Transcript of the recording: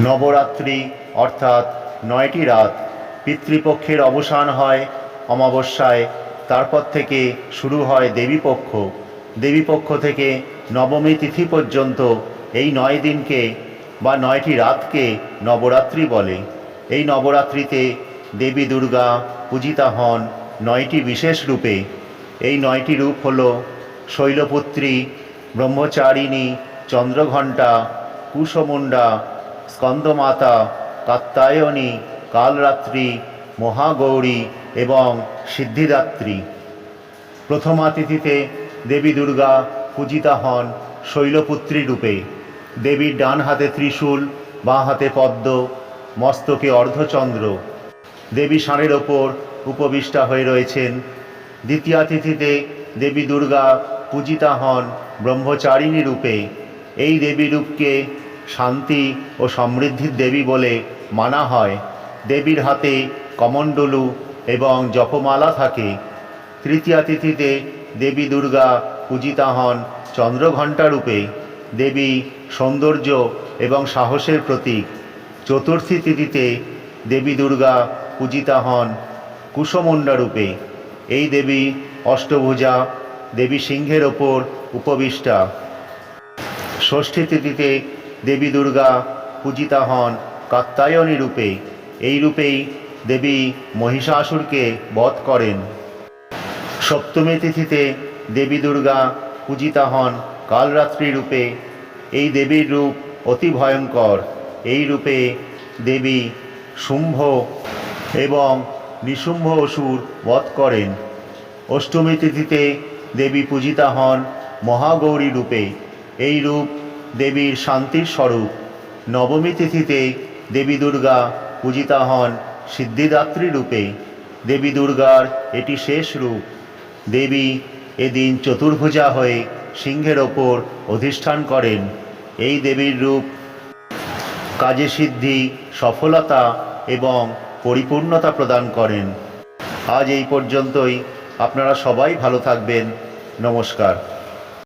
নবরাত্রি, অর্থাৎ নয়টি রাত, পিতৃপক্ষের অবসান হয় অমাবস্যায়, তারপর থেকে শুরু হয় দেবীপক্ষ। দেবীপক্ষ থেকে নবমী তিথি পর্যন্ত এই নয় দিনকে বা নয়টি রাতকে নবরাত্রি বলে। এই নবরাত্রিতে দেবী দুর্গা পূজিতা হন নয়টি বিশেষ রূপে। এই নয়টি রূপ হল শৈলপুত্রী, ব্রহ্মচারিণী, চন্দ্রঘণ্টা, কুশমুণ্ডা স্কন্দমাতা কাত্তায়নী, কালরাত্রি, মহাগৌরী এবং সিদ্ধিদাত্রী। প্রথমা তিথিতে দেবী দুর্গা পূজিতা হন শৈলপুত্রী রূপে। দেবীর ডান হাতে ত্রিশূল বাঁ হাতে পদ্ম, মস্তকে অর্ধচন্দ্র। দেবী ষাঁড়ের ওপর উপবিষ্টা হয়ে রয়েছেন। দ্বিতীয়া তিথিতে দেবী দুর্গা পূজিতা হন ব্রহ্মচারিণী রূপে। এই দেবী রূপকে শান্তি ও সমৃদ্ধির দেবী বলে মানা হয়। দেবীর হাতে কমণ্ডলু এবং জপমালা থাকে। তৃতীয়া তিথিতে দেবী দুর্গা পূজিতা হন চন্দ্রঘণ্টা রূপে দেবী সৌন্দর্য এবং সাহসের প্রতীক। চতুর্থী তিথিতে দেবী দুর্গা পূজিতা হন কুশমুণ্ডা রূপে এই দেবী অষ্টভুজা, দেবী সিংহের ওপর উপবিষ্টা। ষষ্ঠী তিথিতে দেবী দুর্গা পূজিতা হন কাত্তায়নী রূপে। এই রূপেই দেবী মহিষাসুরকে বধ করেন। সপ্তমী তিথিতে দেবী দুর্গা পূজিতা হন কালরাত্রি রূপে। এই দেবীর রূপ অতি ভয়ঙ্কর। এই রূপে দেবী শুম্ভ এবং নিশুম্ভ অসুর বধ করেন। অষ্টমী তিথিতে দেবী পূজিতা হন মহাগৌরী রূপে। এই রূপ দেবীর শান্তির স্বরূপ। নবমী তিথিতে দেবী দুর্গা পূজিতা হন সিদ্ধিদাত্রী রূপে। দেবী দুর্গার এটি শেষ রূপ। দেবী এদিন চতুর্ভুজা হয়ে সিংহের ওপর অধিষ্ঠান করেন। এই দেবীর রূপ কাজে সিদ্ধি, সফলতা এবং পরিপূর্ণতা প্রদান করেন। আজ এই পর্যন্তই। আপনারা সবাই ভালো থাকবেন। নমস্কার।